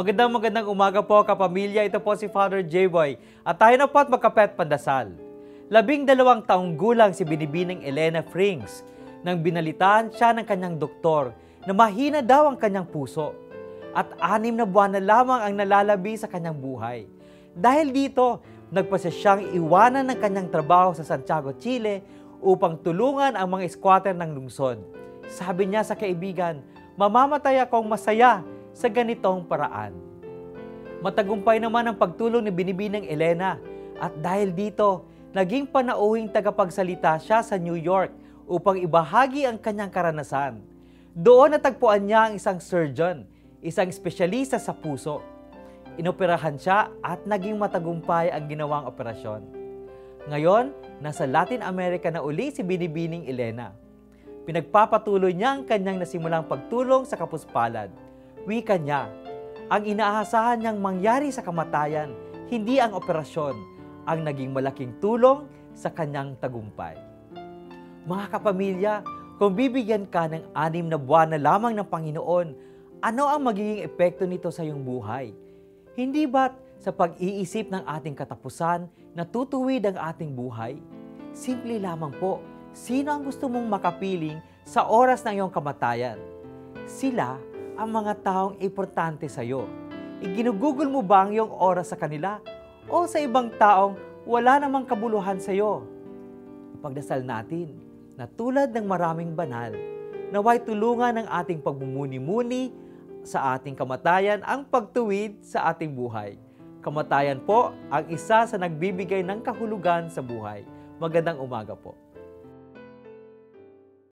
Magandang magandang umaga po kapamilya. Ito po si Father J-Boy. At tayo na po at magkapet pandasal. Labing dalawang taong gulang si Binibining Elena Frings nang binalitaan siya ng kanyang doktor na mahina daw ang kanyang puso at anim na buwan na lamang ang nalalabi sa kanyang buhay. Dahil dito, nagpasya siyang iwanan ng kanyang trabaho sa Santiago, Chile upang tulungan ang mga squatter ng lungsod. Sabi niya sa kaibigan, mamamatay akong masaya sa ganitong paraan. Matagumpay naman ang pagtulong ni Binibinang Elena at dahil dito, naging panauhing tagapagsalita siya sa New York upang ibahagi ang kanyang karanasan. Doon natagpuan niya ang isang surgeon, isang espesyalista sa puso. Inoperahan siya at naging matagumpay ang ginawang operasyon. Ngayon, nasa Latin America na uli si Binibining Elena. Pinagpapatuloy niya ang kanyang nasimulang pagtulong sa kapuspalad. Wika niya, ang inaasahan niyang mangyari sa kamatayan, hindi ang operasyon, ang naging malaking tulong sa kanyang tagumpay. Mga kapamilya, kung bibigyan ka ng anim na buwan na lamang ng Panginoon, ano ang magiging epekto nito sa iyong buhay? Hindi ba't sa pag-iisip ng ating katapusan, natutuwid ang ating buhay? Simple lamang po, sino ang gusto mong makapiling sa oras ng iyong kamatayan? Sila ang mga taong importante sa iyo. Iginugugol mo ba ang iyong oras sa kanila? O sa ibang taong wala namang kabuluhan sa iyo? Ipagdasal natin na tulad ng maraming banal, naway tulungan ng ating pagmumuni-muni sa ating kamatayan ang pagtuwid sa ating buhay. Kamatayan po ang isa sa nagbibigay ng kahulugan sa buhay. Magandang umaga po.